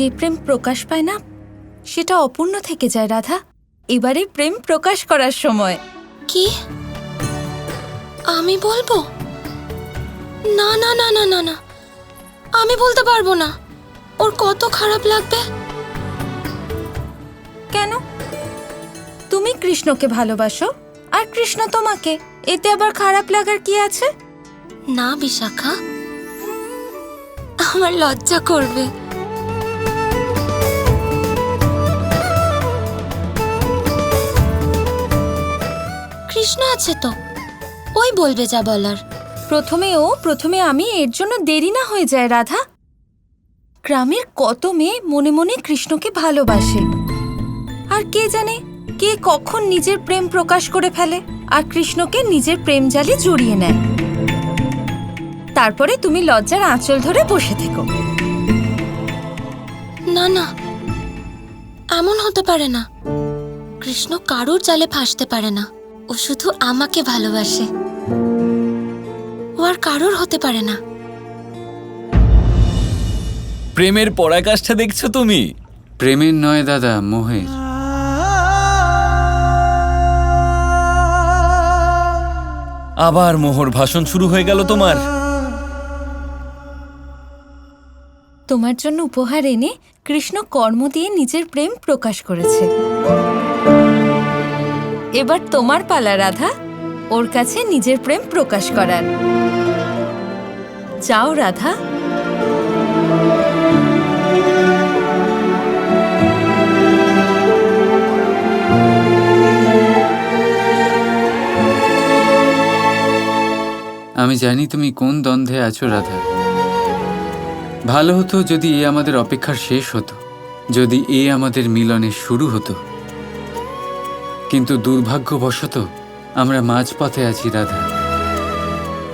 যে প্রেম প্রকাশ পায় না সেটা অপূর্ণ থেকে যায় রাধা। এবারে প্রেম প্রকাশ করার সময়। কি? আমি বলব? না না না না না না। আমি বলতে পারব না। ওর কত খারাপ লাগবে? কেন? তুমি কৃষ্ণকে ভালোবাসো আর কৃষ্ণ তোমাকে। এতে আবার খারাপ লাগার কি আছে? না বিশাখা। আমার লজ্জা করবে। কৃষ্ণ আছে তো। ওই বলবে যা বলার। প্রথমে ও প্রথমে আমি এর জন্য দেরি না হয়ে যায় রাধা। গ্রামের কত মেয়ে মনে মনে কৃষ্ণকে ভালোবাসে। আর কে জানে কে কখন নিজের প্রেম প্রকাশ করে ফেলে আর কৃষ্ণকে নিজের প্রেম জালে জড়িয়ে নেয়। তারপরে তুমি লজ্জার আঁচল ধরে বসে থেকো। না না এমন হতে পারে না। কৃষ্ণ কারোর জালে ফাঁসতে পারে না। ও শুধু আমাকে ভালোবাসে। ও আর কারোর হতে পারে না। প্রেমের পরাকাষ্ঠা দেখছ তুমি? প্রেমের নয় দাদা মোহের। আবার মোহর ভাষণ শুরু হয়ে গেল তোমার। তোমার জন্য উপহার এনে কৃষ্ণ কর্ম দিয়ে নিজের প্রেম প্রকাশ করেছে। এবার তোমার পালা, রাধা। ওর কাছে নিজের প্রেম প্রকাশ করার। যাও, রাধা। আমি জানি তুমি কোন দ্বন্দ্বে আছো, রাধা। ভালো হতো যদি এ আমাদের অপেক্ষার শেষ হতো, যদি এ আমাদের মিলনের শুরু হতো। কিন্তু দুর্ভাগ্যবশত আমরা মাঝপথে আছি রাধা।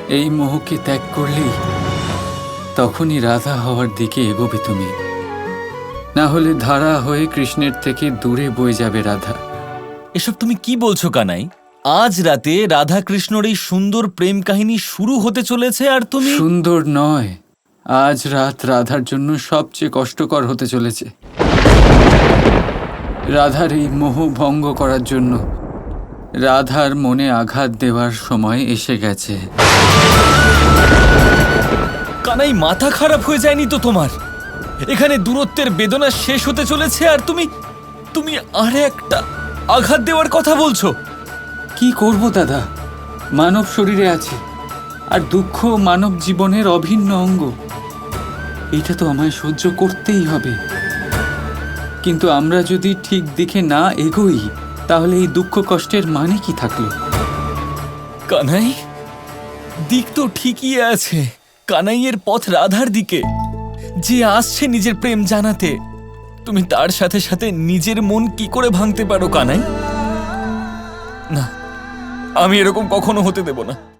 এই মোহকে ত্যাগ করলেই তখনই রাধা হওয়ার দিকে এগোবে তুমি। না হলে ধারা হয়ে কৃষ্ণের থেকে দূরে বয়ে যাবে রাধা। এসব তুমি কি বলছো কানাই? আজ রাতে রাধা কৃষ্ণর এই সুন্দর প্রেম কাহিনী শুরু হতে চলেছে আর তুমি সুন্দর নয় আজ রাত রাধার জন্য সবচেয়ে কষ্টকর হতে চলেছে। রাধার এই মোহ ভঙ্গ করার জন্য রাধার মনে আঘাত দেওয়ার সময় এসে গেছে। কানাই মাথা খারাপ হয়ে যায়নি তো তোমার? এখানে দূরত্বের বেদনা শেষ হতে চলেছে আর তুমি তুমি আর একটা আঘাত দেওয়ার কথা বলছো। কি করব দাদা? মানব শরীরে আছে আর দুঃখ মানব জীবনের অভিন্ন অঙ্গ। এটা তো আমায় সহ্য করতেই হবে। কিন্তু আমরা যদি ঠিক দিকে না এগোই, তাহলে এই দুঃখ কষ্টের মানে কি থাকল? কানাই, দিক তো ঠিকই আছে। কানাইয়ের পথ রাধার দিকে। যে আসছে নিজের প্রেম জানাতে, তুমি তার সাথে সাথে নিজের মন কি করে ভাঙতে পারো, কানাই? না, আমি এরকম কখনো হতে দেব না।